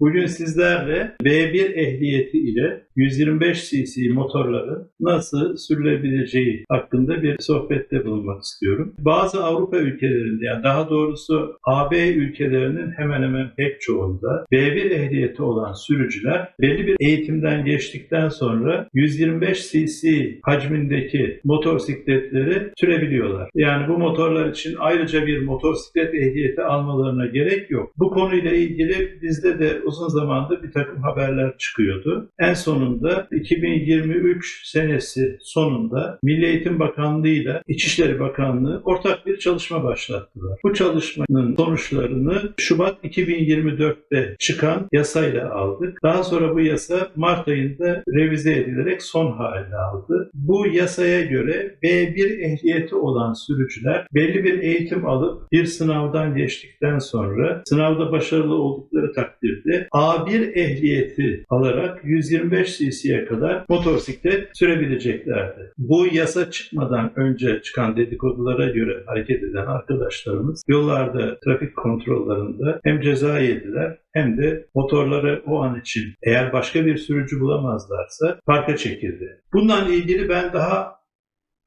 Bugün sizlerle B1 ehliyeti ile 125 cc motorların nasıl sürülebileceği hakkında bir sohbette bulunmak istiyorum. Bazı Avrupa ülkelerinde yani daha doğrusu AB ülkelerinin hemen hemen pek çoğunda B1 ehliyeti olan sürücüler belli bir eğitimden geçtikten sonra 125 cc hacmindeki motosikletleri sürebiliyorlar. Yani bu motorlar için ayrıca bir motosiklet ehliyeti almalarına gerek yok. Bu konuyla ilgili bizde de uzun zamandır bir takım haberler çıkıyordu. En sonunda 2023 senesi sonunda Milli Eğitim Bakanlığı ile İçişleri Bakanlığı ortak bir çalışma başlattılar. Bu çalışmanın sonuçlarını Şubat 2024'te çıkan yasayla aldık. Daha sonra bu yasa Mart ayında revize edilerek son haline aldı. Bu yasaya göre B1 ehliyeti olan sürücüler belli bir eğitim alıp bir sınavdan geçtikten sonra sınavda başarılı oldukları takdirde A1 ehliyeti alarak 125 cc'ye kadar motosiklet sürebileceklerdi. Bu yasa çıkmadan önce çıkan dedikodulara göre hareket eden arkadaşlarımız yollarda trafik kontrollerinde hem ceza yediler hem de motorları o an için eğer başka bir sürücü bulamazlarsa parka çekildi. Bundan ilgili ben daha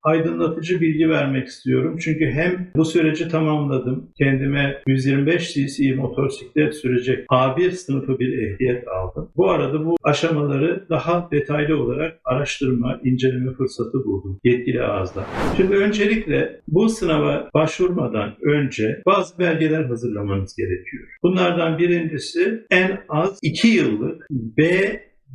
aydınlatıcı bilgi vermek istiyorum. Çünkü hem bu süreci tamamladım. Kendime 125 cc motosiklet sürecek A1 sınıfı bir ehliyet aldım. Bu arada bu aşamaları daha detaylı olarak araştırma, inceleme fırsatı buldum yetkili ağızdan. Şimdi öncelikle bu sınava başvurmadan önce bazı belgeler hazırlamanız gerekiyor. Bunlardan birincisi en az 2 yıllık B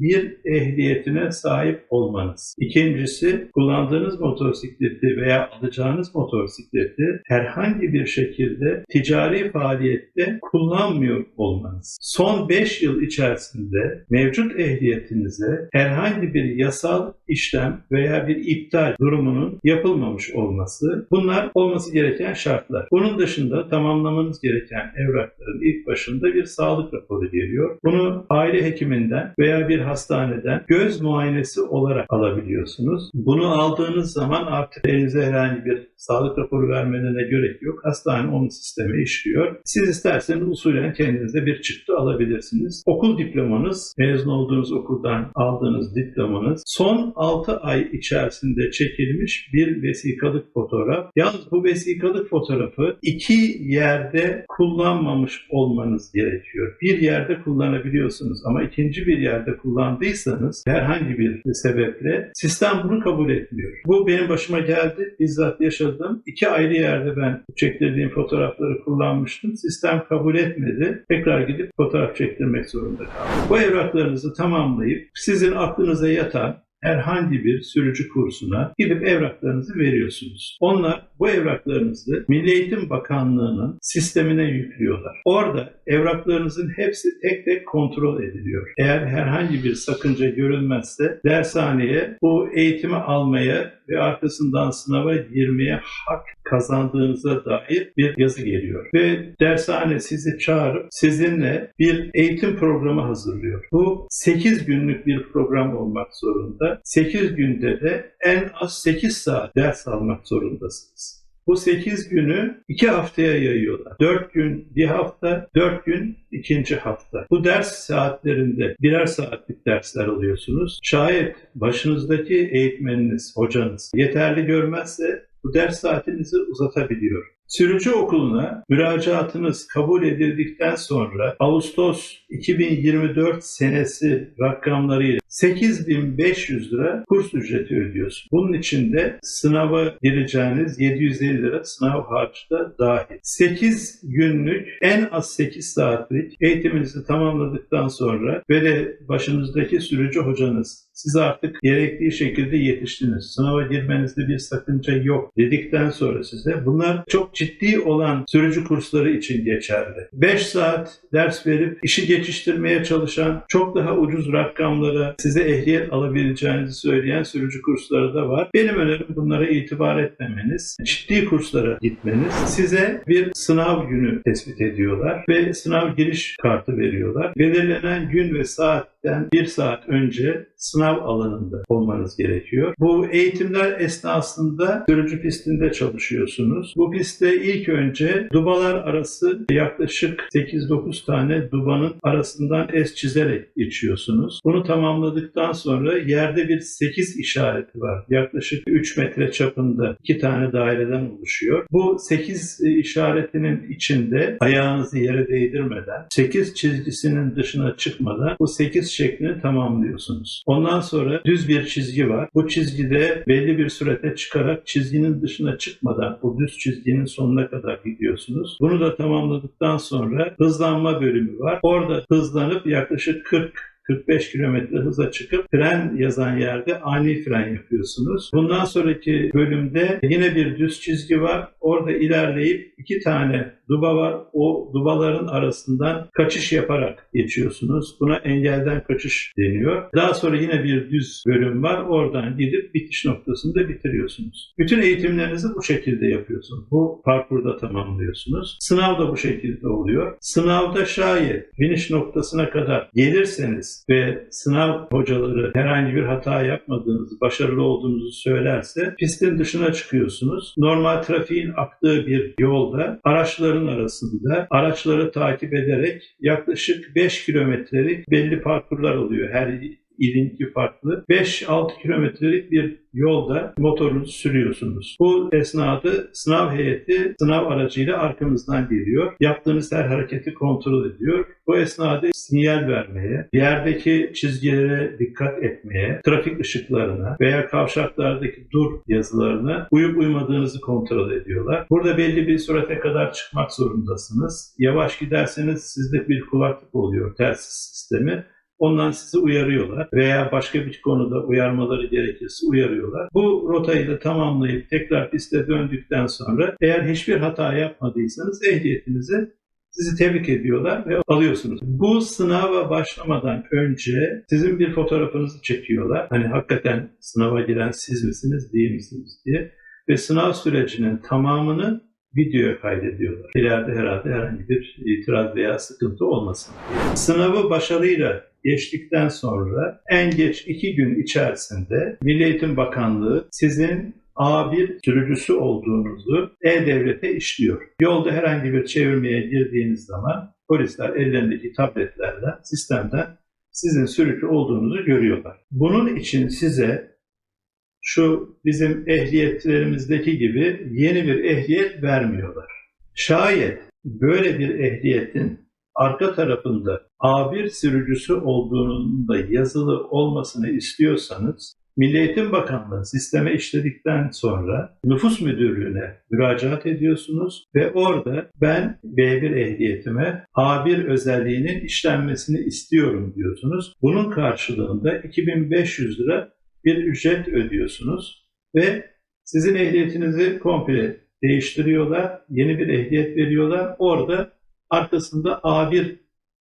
bir ehliyetine sahip olmanız. İkincisi kullandığınız motosikleti veya alacağınız motosikleti herhangi bir şekilde ticari faaliyette kullanmıyor olmanız. Son 5 yıl içerisinde mevcut ehliyetinize herhangi bir yasal işlem veya bir iptal durumunun yapılmamış olması bunlar olması gereken şartlar. Bunun dışında tamamlamanız gereken evrakların ilk başında bir sağlık raporu geliyor. Bunu aile hekiminden veya bir hastaneden göz muayenesi olarak alabiliyorsunuz. Bunu aldığınız zaman artık elinize herhangi bir sağlık raporu vermelerine gerek yok. Hastane onun sisteme işliyor. Siz isterseniz usulen kendinize bir çıktı alabilirsiniz. Okul diplomanız, mezun olduğunuz okuldan aldığınız diplomanız son 6 ay içerisinde çekilmiş bir vesikalık fotoğraf. Yalnız bu vesikalık fotoğrafı iki yerde kullanmamış olmanız gerekiyor. Bir yerde kullanabiliyorsunuz ama ikinci bir yerde kullandıysanız herhangi bir sebeple sistem bunu kabul etmiyor. Bu benim başıma geldi. Bizzat yaşadım. İki ayrı yerde ben çektirdiğim fotoğrafları kullanmıştım. Sistem kabul etmedi. Tekrar gidip fotoğraf çektirmek zorunda kaldım. Bu evraklarınızı tamamlayıp sizin aklınıza yatan herhangi bir sürücü kursuna gidip evraklarınızı veriyorsunuz. Onlar bu evraklarınızı Milli Eğitim Bakanlığı'nın sistemine yüklüyorlar. Orada evraklarınızın hepsi tek tek kontrol ediliyor. Eğer herhangi bir sakınca görülmezse dershaneye bu eğitimi almaya ve arkasından sınava girmeye hak kazandığınıza dair bir yazı geliyor. Ve dershane sizi çağırıp sizinle bir eğitim programı hazırlıyor. Bu 8 günlük bir program olmak zorunda. 8 günde de en az 8 saat ders almak zorundasınız. Bu 8 günü 2 haftaya yayıyorlar. 4 gün bir hafta, 4 gün ikinci hafta. Bu ders saatlerinde birer saatlik dersler alıyorsunuz. Şayet başınızdaki eğitmeniniz, hocanız yeterli görmezse bu ders saatinizi uzatabiliyor. Sürücü okuluna müracaatınız kabul edildikten sonra Ağustos 2024 senesi rakamlarıyla 8500 lira kurs ücreti ödüyorsun. Bunun içinde sınava gireceğiniz 750 lira sınav harcı da dahil. 8 günlük en az 8 saatlik eğitiminizi tamamladıktan sonra ve de başınızdaki sürücü hocanız siz artık gerektiği şekilde yetiştiniz. Sınava girmenizde bir sakınca yok dedikten sonra size bunlar çok ciddi olan sürücü kursları için geçerli. 5 saat ders verip işi geçiştirmeye çalışan çok daha ucuz rakamlara size ehliyet alabileceğinizi söyleyen sürücü kursları da var. Benim önerim bunlara itibar etmemeniz, ciddi kurslara gitmeniz. Size bir sınav günü tespit ediyorlar ve sınav giriş kartı veriyorlar. Belirlenen gün ve saat saatten bir saat önce sınav alanında olmanız gerekiyor. Bu eğitimler esnasında sürücü pistinde çalışıyorsunuz. Bu pistte ilk önce dubalar arası yaklaşık 8-9 tane dubanın arasından es çizerek geçiyorsunuz. Bunu tamamladıktan sonra yerde bir 8 işareti var. Yaklaşık 3 metre çapında iki tane daireden oluşuyor. Bu 8 işaretinin içinde ayağınızı yere değdirmeden 8 çizgisinin dışına çıkmadan bu 8 şeklini tamamlıyorsunuz. Ondan sonra düz bir çizgi var. Bu çizgide belli bir sürete çıkarak çizginin dışına çıkmadan bu düz çizginin sonuna kadar gidiyorsunuz. Bunu da tamamladıktan sonra hızlanma bölümü var. Orada hızlanıp yaklaşık 40 45 kilometre hıza çıkıp fren yazan yerde ani fren yapıyorsunuz. Bundan sonraki bölümde yine bir düz çizgi var. Orada ilerleyip iki tane duba var. O dubaların arasından kaçış yaparak geçiyorsunuz. Buna engelden kaçış deniyor. Daha sonra yine bir düz bölüm var. Oradan gidip bitiş noktasında bitiriyorsunuz. Bütün eğitimlerinizi bu şekilde yapıyorsunuz. Bu parkurda tamamlıyorsunuz. Sınav da bu şekilde oluyor. Sınavda şayet finish noktasına kadar gelirseniz ve sınav hocaları herhangi bir hata yapmadığınızı, başarılı olduğunuzu söylerse pistin dışına çıkıyorsunuz. Normal trafiğin aktığı bir yolda araçların arasında araçları takip ederek yaklaşık 5 kilometrelik belli parkurlar oluyor. Her ilinki farklı. 5-6 kilometrelik bir yolda motorunuzu sürüyorsunuz. Bu esnada sınav heyeti sınav aracıyla arkanızdan geliyor. Yaptığınız her hareketi kontrol ediyor. Bu esnada sinyal vermeye, yerdeki çizgilere dikkat etmeye, trafik ışıklarına veya kavşaklardaki dur yazılarına uyup uymadığınızı kontrol ediyorlar. Burada belli bir sürate kadar çıkmak zorundasınız. Yavaş giderseniz sizde bir kulaklık oluyor telsiz sistemi. Ondan sizi uyarıyorlar veya başka bir konuda uyarmaları gerekirse uyarıyorlar. Bu rotayı da tamamlayıp tekrar piste döndükten sonra eğer hiçbir hata yapmadıysanız ehliyetinizi sizi tebrik ediyorlar ve alıyorsunuz. Bu sınava başlamadan önce sizin bir fotoğrafınızı çekiyorlar. Hani hakikaten sınava giren siz misiniz değil misiniz diye. Ve sınav sürecinin tamamını videoya kaydediyorlar. İleride herhalde herhangi bir itiraz veya sıkıntı olmasın. Sınavı başarıyla geçtikten sonra en geç iki gün içerisinde Milli Eğitim Bakanlığı sizin A1 sürücüsü olduğunuzu E-Devlet'e işliyor. Yolda herhangi bir çevirmeye girdiğiniz zaman polisler ellerindeki tabletlerle sistemden sizin sürücü olduğunuzu görüyorlar. Bunun için size şu bizim ehliyetlerimizdeki gibi yeni bir ehliyet vermiyorlar. Şayet böyle bir ehliyetin arka tarafında A1 sürücüsü olduğunun da yazılı olmasını istiyorsanız Milli Eğitim Bakanlığı sisteme işledikten sonra nüfus müdürlüğüne müracaat ediyorsunuz ve orada ben B1 ehliyetime A1 özelliğinin işlenmesini istiyorum diyorsunuz. Bunun karşılığında 2500 lira bir ücret ödüyorsunuz ve sizin ehliyetinizi komple değiştiriyorlar, yeni bir ehliyet veriyorlar. Orada arkasında A1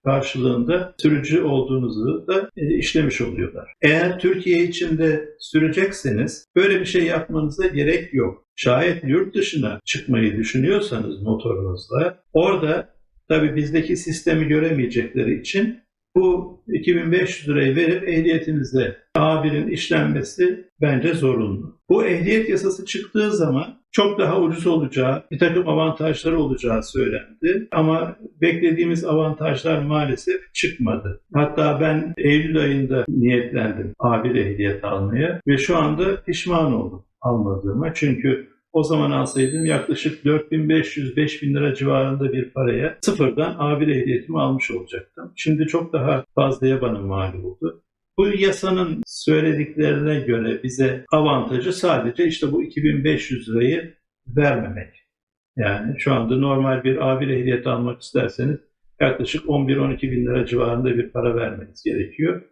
karşılığında sürücü olduğunuzu da e, işlemiş oluyorlar. Eğer Türkiye içinde sürecekseniz böyle bir şey yapmanıza gerek yok. Şayet yurt dışına çıkmayı düşünüyorsanız motorunuzla orada tabii bizdeki sistemi göremeyecekleri için bu 2500 lirayı verip ehliyetinize A1'in işlenmesi bence zorunlu. Bu ehliyet yasası çıktığı zaman çok daha ucuz olacağı, bir takım avantajları olacağı söylendi. Ama beklediğimiz avantajlar maalesef çıkmadı. Hatta ben Eylül ayında niyetlendim A1 ehliyet almaya ve şu anda pişman oldum almadığıma. Çünkü o zaman alsaydım yaklaşık 4500-5000 lira civarında bir paraya sıfırdan A1 ehliyetimi almış olacaktım. Şimdi çok daha fazlaya bana mal oldu. Bu yasanın söylediklerine göre bize avantajı sadece işte bu 2500 lirayı vermemek. Yani şu anda normal bir A1 ehliyeti almak isterseniz yaklaşık 11-12 bin lira civarında bir para vermeniz gerekiyor.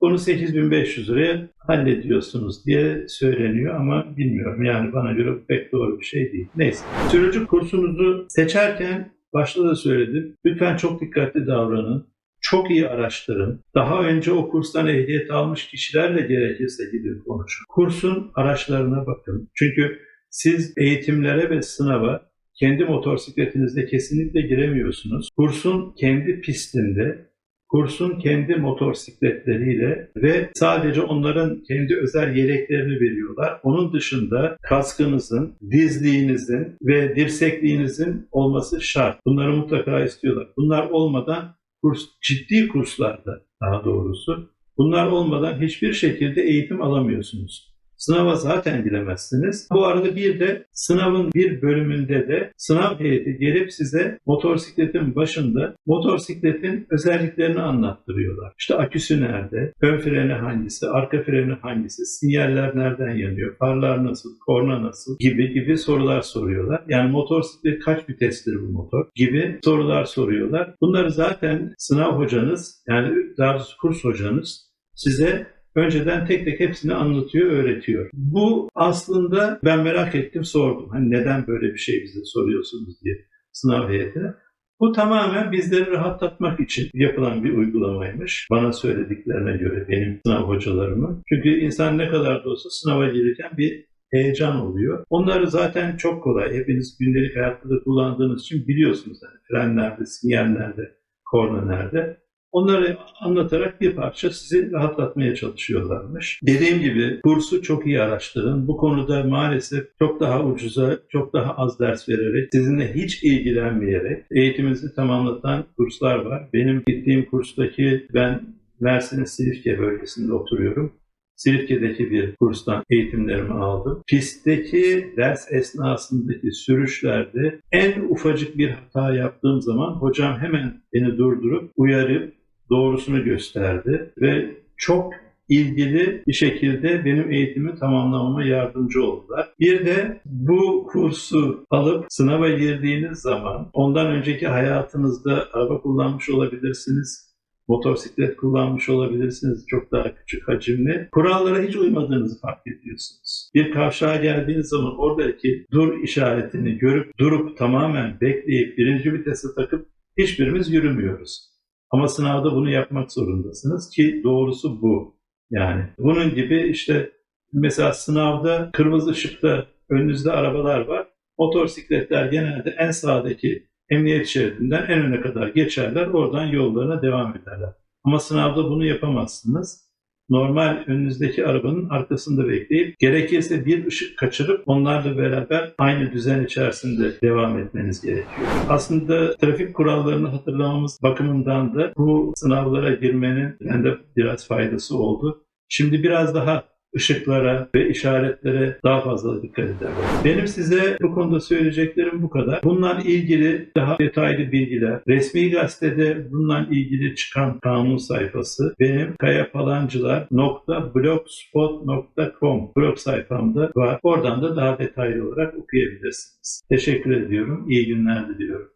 Bunu 8500 liraya hallediyorsunuz diye söyleniyor ama bilmiyorum. Yani bana göre pek doğru bir şey değil. Neyse. Sürücü kursunuzu seçerken başta da söyledim. Lütfen çok dikkatli davranın. Çok iyi araştırın. Daha önce o kurstan ehliyet almış kişilerle gerekirse gidin konuşun. Kursun araçlarına bakın. Çünkü siz eğitimlere ve sınava kendi motosikletinizde kesinlikle giremiyorsunuz. Kursun kendi pistinde kursun kendi motosikletleriyle ve sadece onların kendi özel yeleklerini veriyorlar. Onun dışında kaskınızın, dizliğinizin ve dirsekliğinizin olması şart. Bunları mutlaka istiyorlar. Bunlar olmadan kurs, ciddi kurslarda daha doğrusu bunlar olmadan hiçbir şekilde eğitim alamıyorsunuz. Sınava zaten giremezsiniz. Bu arada bir de sınavın bir bölümünde de sınav heyeti gelip size motosikletin başında motosikletin özelliklerini anlattırıyorlar. İşte aküsü nerede, ön freni hangisi, arka freni hangisi, sinyaller nereden yanıyor, farlar nasıl, korna nasıl gibi gibi sorular soruyorlar. Yani motosiklet kaç vitestir bu motor gibi sorular soruyorlar. Bunları zaten sınav hocanız yani daha kurs hocanız size önceden tek tek hepsini anlatıyor, öğretiyor. Bu aslında ben merak ettim, sordum. Hani neden böyle bir şey bize soruyorsunuz diye sınav heyetine. Bu tamamen bizleri rahatlatmak için yapılan bir uygulamaymış. Bana söylediklerine göre benim sınav hocalarımın. Çünkü insan ne kadar da olsa sınava gelirken bir heyecan oluyor. Onları zaten çok kolay. Hepiniz gündelik hayatta da kullandığınız için biliyorsunuz. Yani fren nerede, sinyal nerede, korna nerede. Onları anlatarak bir parça sizi rahatlatmaya çalışıyorlarmış. Dediğim gibi kursu çok iyi araştırın. Bu konuda maalesef çok daha ucuza, çok daha az ders vererek, sizinle hiç ilgilenmeyerek eğitiminizi tamamlatan kurslar var. Benim gittiğim kurstaki ben Mersin'in Silifke bölgesinde oturuyorum. Silifke'deki bir kurstan eğitimlerimi aldım. Pistteki ders esnasındaki sürüşlerde en ufacık bir hata yaptığım zaman hocam hemen beni durdurup uyarıp doğrusunu gösterdi ve çok ilgili bir şekilde benim eğitimi tamamlamama yardımcı oldular. Bir de bu kursu alıp sınava girdiğiniz zaman ondan önceki hayatınızda araba kullanmış olabilirsiniz, motosiklet kullanmış olabilirsiniz çok daha küçük hacimli. Kurallara hiç uymadığınızı fark ediyorsunuz. Bir kavşağa geldiğiniz zaman oradaki dur işaretini görüp durup tamamen bekleyip birinci vitese takıp hiçbirimiz yürümüyoruz. Ama sınavda bunu yapmak zorundasınız ki doğrusu bu. Yani bunun gibi işte mesela sınavda kırmızı ışıkta önünüzde arabalar var. Motosikletler genelde en sağdaki emniyet şeridinden en öne kadar geçerler. Oradan yollarına devam ederler. Ama sınavda bunu yapamazsınız. Normal önünüzdeki arabanın arkasında bekleyip gerekirse bir ışık kaçırıp onlarla beraber aynı düzen içerisinde devam etmeniz gerekiyor. Aslında trafik kurallarını hatırlamamız bakımından da bu sınavlara girmenin bende biraz faydası oldu. Şimdi biraz daha ışıklara ve işaretlere daha fazla dikkat ederler. Benim size bu konuda söyleyeceklerim bu kadar. Bununla ilgili daha detaylı bilgiler, resmi gazetede bununla ilgili çıkan kanun sayfası benim kayapalancılar.blogspot.com blog sayfamda var. Oradan da daha detaylı olarak okuyabilirsiniz. Teşekkür ediyorum. İyi günler diliyorum.